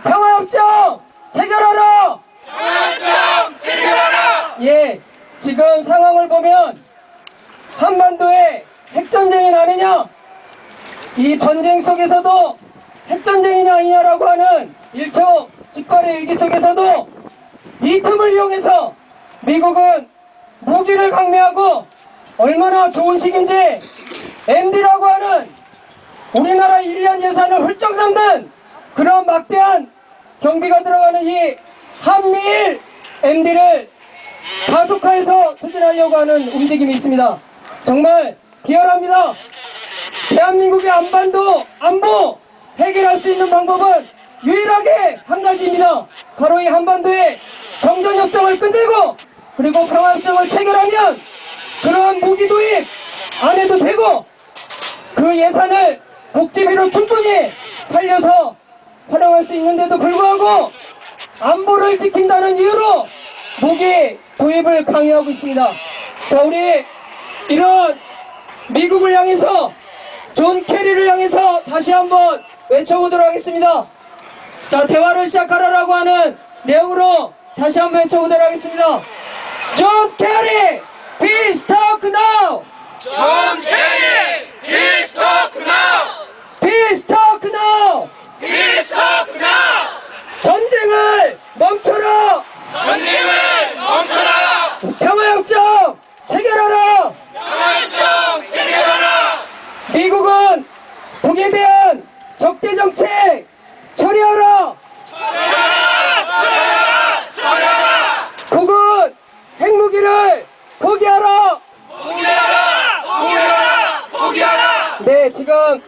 평화협정 체결하라! 평화협정 체결하라! 예, 지금 상황을 보면 한반도에 핵전쟁이 나느냐? 이 전쟁 속에서도 핵전쟁이냐 아니냐라고 하는 일초 직발의 위기 속에서도 이 틈을 이용해서 미국은 무기를 강매하고 얼마나 좋은 시기인지 MD라고 하는 우리나라 1년 예산을 훌쩍 넘는 그런 막대한 경비가 들어가는 이 한미일 MD를 가속화해서 추진하려고 하는 움직임이 있습니다. 정말 비열합니다. 대한민국의 안반도 안보 해결할 수 있는 방법은 유일하게 한 가지입니다. 바로 이 한반도의 정전협정을 끝내고 그리고 평화협정을 체결하면 그러한 무기 도입 안 해도 되고 그 예산을 복지비로 충분히 살려서 활용할 수 있는데도 불구하고 안보를 지킨다는 이유로 무기 도입을 강요하고 있습니다. 자, 우리 이런 미국을 향해서 존 캐리를 향해서 다시 한번 외쳐보도록 하겠습니다. 자, 대화를 시작하라라고 하는 내용으로 다시 한번 외쳐보도록 하겠습니다. 존 캐리, peace talk now! 존 케리! Peace talk now! peace talk now! Peace talk now! 전쟁을 멈춰라! 전쟁을 멈춰라! 평화협정 체결하라! 평화협정 체결하라! 미국은 북에 대한 적대 정책 처리하라! 북은 핵무기를 포기하라! 포기하라! 포기하라! 포기하라! 네, 지금